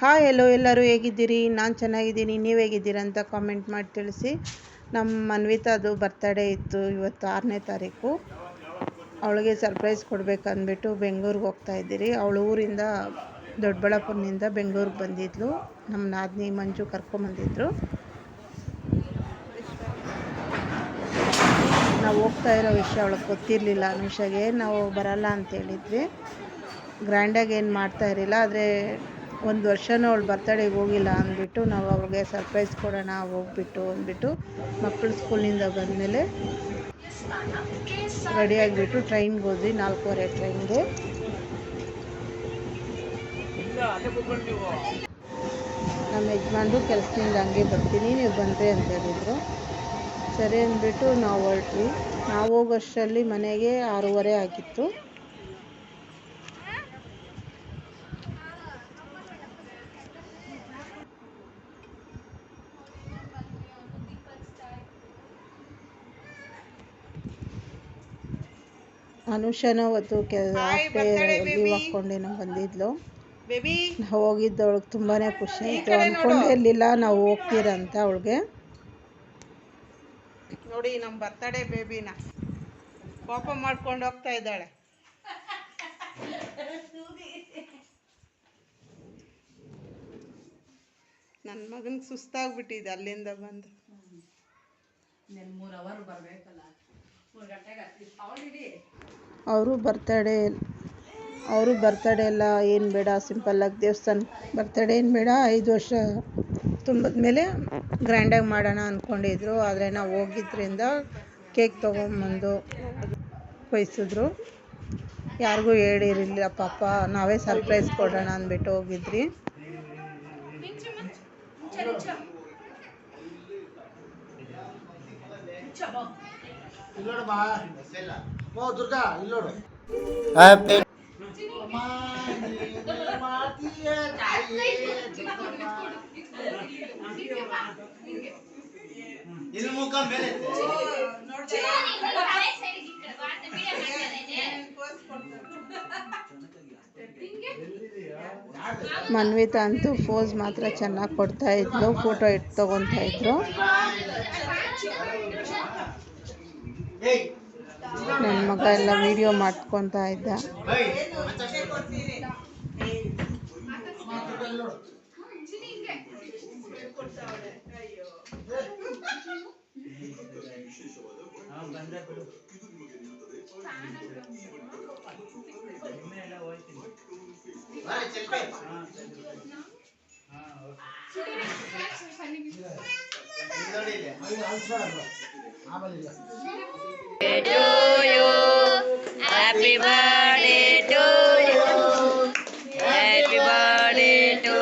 Hi ಎಲ್ಲೋ ಎಲ್ಲರೂ ಹೇಗಿದ್ದೀರಿ? ನಾನು ಚೆನ್ನಾಗಿದ್ದೀನಿ. ನೀವು ಹೇಗಿದ್ದೀರಾ ಅಂತ ಕಾಮೆಂಟ್ ಮಾಡಿ ತಿಳಿಸಿ. ನಮ್ಮ ಅನ್ವಿತಾದು ಬರ್ತಡೇ ಇತ್ತು ಇವತ್ತು ಆರನೇ ತಾರೀಕು. ಅವಳಿಗೆ ಸರ್ಪ್ರೈಸ್ ಕೊಡಬೇಕಂದ್ಬಿಟ್ಟು ಬೆಂಗಳೂರಿಗೆ ಹೋಗ್ತಾ ಇದ್ದೀರಿ. ಅವಳ ಊರಿಂದ ದೊಡ್ಡಬಳ್ಳಾಪುರದಿಂದ ಬೆಂಗಳೂರಿಗೆ ಬಂದಿದ್ಲು. ನಮ್ಮ ನಾದಿನಿ ಮಂಜು ಕರ್ಕೊಂಬಂದಿದ್ರು ನಾವು ಹೋಗ್ತಾ ಇರೋ ವಿಷಯ ಅವಳಿಗೆ ಗೊತ್ತಿರಲಿಲ್ಲ ಅನುಷಾಗೆ. ನಾವು ಬರಲ್ಲ ಅಂತ ಹೇಳಿದ್ವಿ. ಗ್ರ್ಯಾಂಡಾಗಿ ಏನು ಮಾಡ್ತಾ ಇರಲಿಲ್ಲ. ಆದರೆ ಒಂದು ವರ್ಷನೂ ಅವಳು ಬರ್ತಡೇಗೆ ಹೋಗಿಲ್ಲ ಅಂದ್ಬಿಟ್ಟು ನಾವು ಅವ್ಳಿಗೆ ಸರ್ಪ್ರೈಸ್ ಕೊಡೋಣ ಹೋಗ್ಬಿಟ್ಟು ಅಂದ್ಬಿಟ್ಟು ಮಕ್ಕಳು ಸ್ಕೂಲಿಂದ ಬಂದಮೇಲೆ ರೆಡಿಯಾಗಿಬಿಟ್ಟು ಟ್ರೈನ್ಗೆ ಹೋದ್ವಿ, ನಾಲ್ಕೂವರೆ ಟ್ರೈನ್ಗೆ ನಮ್ಮ ಯಜಮಾನ್ರು ಕೆಲಸದಿಂದ ಹಂಗೆ ಬರ್ತೀನಿ, ನೀವು ಬಂದರೆ ಅಂತ ಹೇಳಿದರು. ಸರಿ ಅಂದ್ಬಿಟ್ಟು ನಾವು ಹೊರಟ್ವಿ. ನಾವು ಹೋಗೋಷ್ಟರಲ್ಲಿ ಮನೆಗೆ ಆರೂವರೆ ಆಗಿತ್ತು. ಅನುಷನ ಅವತ್ತು ಕೆ ಲೀವ್ ಹಾಕ್ಕೊಂಡೇನೋ ಬಂದಿದ್ಲು. ಬೇಬಿ ನಾವು ತುಂಬಾನೇ ತುಂಬಾ ಖುಷಿ ಆಯಿತು. ಅಂದ್ಕೊಂಡೇ ಇರಲಿಲ್ಲ ನಾವು ಹೋಗ್ತೀರ ಅಂತ ಅವಳಿಗೆ. ನೋಡಿ ನಮ್ಮ ಬರ್ತಡೇ ಬೇಬಿನ ಕೋಪ ಮಾಡ್ಕೊಂಡು ಹೋಗ್ತಾ ಇದ್ದಾಳೆ. ನನ್ನ ಮಗನಿಗೆ ಸುಸ್ತಾಗ್ಬಿಟ್ಟಿದೆ ಅಲ್ಲಿಂದ ಬಂದು. ಅವರು ಬರ್ತಡೇ ಅವರು ಬರ್ತಡೇ ಎಲ್ಲ ಏನು ಬೇಡ ಸಿಂಪಲ್ಲಾಗಿ ದೇವಸ್ಥಾನ ಬರ್ತಡೇ ಏನು ಬೇಡ ಐದು ವರ್ಷ ತುಂಬಿದ ಮೇಲೆ ಗ್ರ್ಯಾಂಡಾಗಿ ಮಾಡೋಣ ಅಂದ್ಕೊಂಡಿದ್ರು ಆದರೆ ನಾವು ಹೋಗಿದ್ರಿಂದ ಕೇಕ್ ತೊಗೊಂಬಂದು ಕೊಯ್ಸಿದ್ರು. ಯಾರಿಗೂ ಹೇಳಿರಲಿಲ್ಲ ಪಾಪ ನಾವೇ ಸರ್ಪ್ರೈಸ್ ಕೊಡೋಣ ಅಂದ್ಬಿಟ್ಟು ಹೋಗಿದ್ರಿ ಓ ದುರ್ಗಾ ಇಲ್ಲೋಡು. ಇಲ್ಲಿ ಮುಖ ಮೇಲೆ. ಮನ್ವಿತಾ ಅಂತೂ ಫೋಸ್ ಮಾತ್ರ ಚೆನ್ನಾಗಿ ಕೊಡ್ತಾ ಇದ್ಲು ಫೋಟೋ ಇಟ್ಟು ತೊಗೊತಾ ಇದ್ರು. ನನ್ನ ಮಗ ಎಲ್ಲ ವಿಡಿಯೋ ಮಾಡ್ಕೊತಾ ಇದ್ದ. ಏಯ್ ಆಮೇಲೆ ಇಲ್ಲ Happy birthday to you. Happy birthday to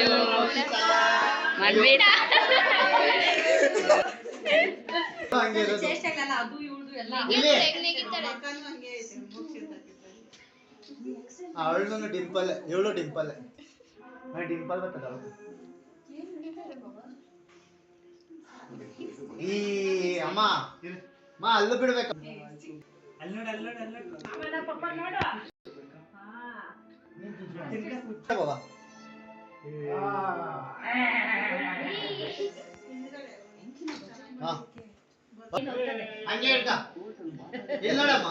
you. Manvita ಹಂಗೆ ಇರೋದು. ಇಲ್ಲಿ ಅವಳನ್ನು ಡಿಂಪಲ್ ಇವಳು ಡಿಂಪಲ್ ಡಿಂಪಲ್ ಬರ್ತದ ಈ ಅಮ್ಮ ಇರು. ಅಮ್ಮ ಅಲ್ಲೂ ಬಿಡ್ಬೇಕು ಬಾಬಾ. ಹಾ. ಹಂಗೆ ಇಡ್ಕ. ಇಲ್ಲಿ ನೋಡಮ್ಮ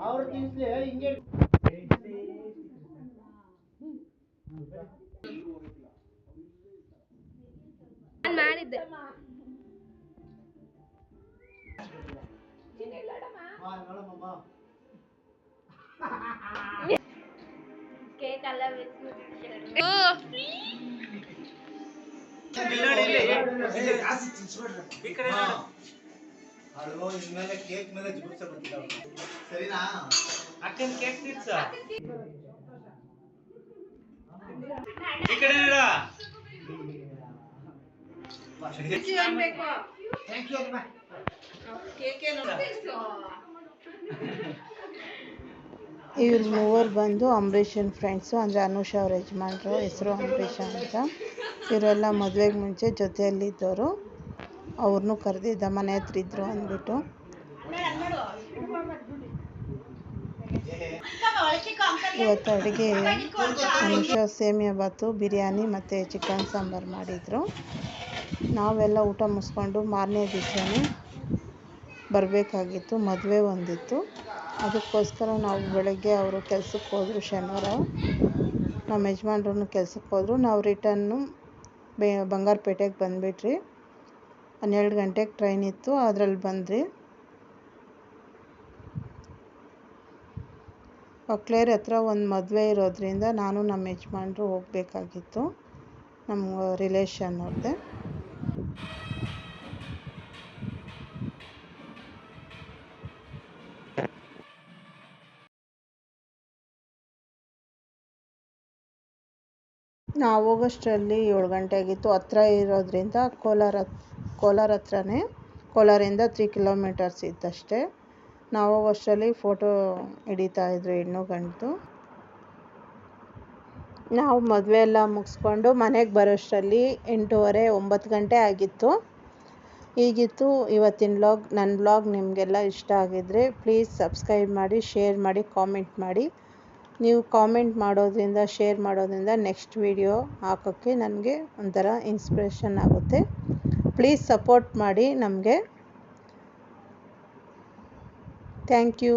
ಅವ್ರು ತಿನ್ಸ್ಲಿ ಹಿಂಗೆ ಮಾಡಿದ್ದೆ. ಕೇಕ್ ಅಲ್ಲ ಎಲ್ಲ ಅಲ್ವೋ ಇನ್ಮೇಲೆ ಕೇಕ್ ಮೇಲೆ ಸರಿನಾ? ಅಕ್ಕನ ಕೇಕ್ ತಿನ್ಸ. ಈ ಕಡೆ ನೋಡ ಥ್ಯಾಂಕ್ ಯು ಅಮ್ಮ. ಇವ್ರು ಮೂವರು ಬಂದು ಅಂಬರೀಷನ್ ಫ್ರೆಂಡ್ಸು ಅಂದರೆ ಅನುಷ್ ಅವ್ರ ಯಜಮಾನ್ರು ಹೆಸರು ಅಂಬರೀಷ ಅಂತ. ಇವರೆಲ್ಲ ಮದುವೆಗೆ ಮುಂಚೆ ಜೊತೆಯಲ್ಲಿದ್ದವರು ಅವ್ರನ್ನೂ ಕರೆದಿದ್ದ ಮನೆ ಹತ್ರ ಇದ್ರು ಅಂದ್ಬಿಟ್ಟು. ಇವತ್ತು ಅಡುಗೆ ಅನುಷ ಸೇಮಿಯಾ ಬಾತು, ಬಿರಿಯಾನಿ ಮತ್ತು ಚಿಕನ್ ಸಾಂಬಾರು ಮಾಡಿದರು. ನಾವೆಲ್ಲ ಊಟ ಮುಗಿಸ್ಕೊಂಡು ಮಾರನೇ ದಿವಸನೇ ಬರಬೇಕಾಗಿತ್ತು, ಮದುವೆ ಒಂದಿತ್ತು. ಅದಕ್ಕೋಸ್ಕರ ನಾವು ಬೆಳಗ್ಗೆ ಅವರು ಕೆಲಸಕ್ಕೆ ಹೋದರು, ಶನಿವಾರ ನಮ್ಮ ಯಜಮಾನ್ರು ಕೆಲಸಕ್ಕೆ ಹೋದರು. ನಾವು ರಿಟನ್ನು ಬೆ ಬಂಗಾರಪೇಟೆಗೆ ಬಂದುಬಿಟ್ರಿ. ಹನ್ನೆರಡು ಗಂಟೆಗೆ ಟ್ರೈನ್ ಇತ್ತು, ಅದ್ರಲ್ಲಿ ಬಂದ್ರಿ ಒಕ್ಲೇರ್ ಹತ್ರ ಒಂದು ಮದುವೆ ಇರೋದ್ರಿಂದ ನಾನು ನಮ್ಮ ಯಜಮಾನ್ರು ಹೋಗಬೇಕಾಗಿತ್ತು ನಮ್ಮ ರಿಲೇಷನ್ ಅವ್ರದ್ದೆ ನಾವು ಹೋಗೋಷ್ಟರಲ್ಲಿ ಏಳು ಗಂಟೆ ಆಗಿತ್ತು ಹತ್ರ ಇರೋದ್ರಿಂದ ಕೋಲಾರ ಕೋಲಾರ ಹತ್ರನೇ. ಕೋಲಾರಿಂದ ತ್ರೀ ಕಿಲೋಮೀಟರ್ಸ್ ಇತ್ತಷ್ಟೇ ನಾವು ಅಷ್ಟರಲ್ಲಿ ಫೋಟೋ ಹಿಡಿತಾ ಇದ್ರು ಹೆಣ್ಣು ಗಂಡು ನಾವು ಮದುವೆ ಎಲ್ಲ ಮುಗಿಸ್ಕೊಂಡು ಮನೆಗೆ ಬರೋಷ್ಟರಲ್ಲಿ ಎಂಟೂವರೆ, ಒಂಬತ್ತು ಗಂಟೆ ಆಗಿತ್ತು. ಹೀಗಿತ್ತು ಇವತ್ತಿನ ಬ್ಲಾಗ್ ನನ್ನ ಬ್ಲಾಗ್ ನಿಮಗೆಲ್ಲ ಇಷ್ಟ ಆಗಿದ್ದರೆ ಪ್ಲೀಸ್ ಸಬ್ಸ್ಕ್ರೈಬ್ ಮಾಡಿ ಶೇರ್ ಮಾಡಿ ಕಾಮೆಂಟ್ ಮಾಡಿ. ನೀವು ಕಾಮೆಂಟ್ ಮಾಡೋದ್ರಿಂದ ಶೇರ್ ಮಾಡೋದ್ರಿಂದ ನೆಕ್ಸ್ಟ್ ವಿಡಿಯೋ ಹಾಕೋಕ್ಕೆ ನನಗೆ ಒಂಥರ ಇನ್ಸ್ಪಿರೇಷನ್ ಆಗುತ್ತೆ. ಪ್ಲೀಸ್ ಸಪೋರ್ಟ್ ಮಾಡಿ ನಮಗೆ. Thank you